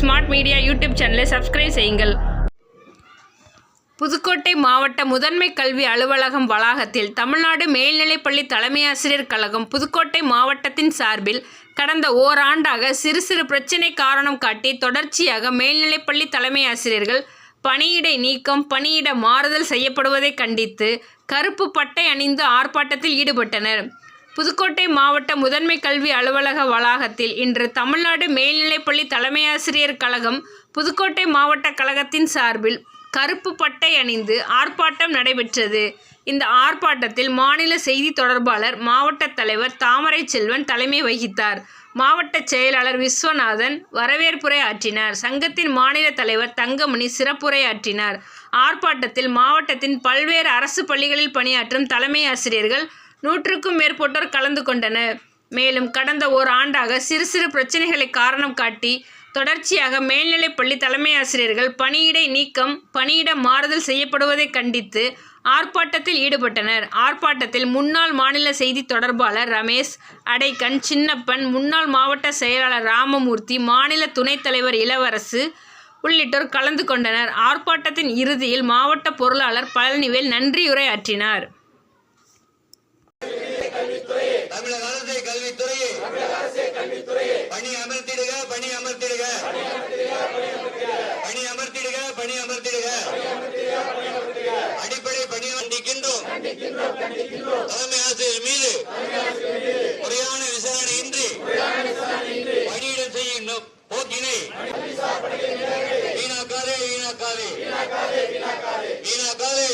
Smart media YouTube சேனலை subscribe செய்யுங்கள். புதுக்கோட்டை மாவட்ட முதன்மை கல்வி அலுவலகம் வளாகத்தில் தமிழ்நாடு மேல்நிலைப்பள்ளி தலைமை ஆசிரியர் கழகம் புதுக்கோட்டை மாவட்டத்தின் சார்பில் கடந்த ஓராண்டாக சிறு சிறு பிரச்சினை காரணம் காட்டி தொடர்ச்சியாக மேல்நிலைப்பள்ளி தலைமை ஆசிரியர்கள் பணியிடை நீக்கம் பணியிட மாறுதல் செய்யப்படுவதை கண்டித்து கருப்பு பட்டை அணிந்து ஆர்ப்பாட்டத்தில் ஈடுபட்டனர். புதுக்கோட்டை மாவட்ட முதன்மை கல்வி அலுவலக வளாகத்தில் இன்று தமிழ்நாடு மேல்நிலைப்பள்ளி தலைமையாசிரியர் கழகம் புதுக்கோட்டை மாவட்ட கழகத்தின் சார்பில் கருப்பு பட்டை அணிந்து ஆர்ப்பாட்டம் நடைபெற்றது. இந்த ஆர்ப்பாட்டத்தில் மாநில செய்தி தொடர்பாளர் மாவட்ட தலைவர் தாமரை செல்வன் தலைமை வகித்தார். மாவட்ட செயலாளர் விஸ்வநாதன் வரவேற்புரை ஆற்றினார். சங்கத்தின் மாநில தலைவர் தங்கமணி சிறப்புரை ஆற்றினார். ஆர்ப்பாட்டத்தில் மாவட்டத்தின் பல்வேறு அரசு பள்ளிகளில் பணியாற்றும் தலைமை ஆசிரியர்கள் நூற்றுக்கும் மேற்பட்டோர் கலந்து கொண்டனர். மேலும் கடந்த ஓர் ஆண்டாக சிறு சிறு பிரச்சனைகளை காரணம் காட்டி தொடர்ச்சியாக மேல்நிலைப்பள்ளி தலைமை ஆசிரியர்கள் பணியிடை நீக்கம் பணியிட மாறுதல் செய்யப்படுவதை கண்டித்து ஆர்ப்பாட்டத்தில் ஈடுபட்டனர். ஆர்ப்பாட்டத்தில் முன்னாள் மாநில செய்தி தொடர்பாளர் ரமேஷ் அடைக்கன் சின்னப்பன் முன்னாள் மாவட்ட செயலாளர் ராமமூர்த்தி மாநில துணைத் தலைவர் இளவரசு உள்ளிட்டோர் கலந்து கொண்டனர். ஆர்ப்பாட்டத்தின் இறுதியில் மாவட்ட பொருளாளர் பழனிவேல் நன்றியுரை ஆற்றினார் பணி அமர்த்திடுக பணி அமர்த்திடுக. பணி அமர்த்திடுக பணி அமர்த்திடுக. அடிப்படை பணி கண்டிக்கின்றோம். தலைமை ஆசிரியர் மீது முறையான விசாரணையின்றி பணியிடம் செய்யும் போக்கினை வீணாக்காதே வீணாக்காதே. வீணாக்காதே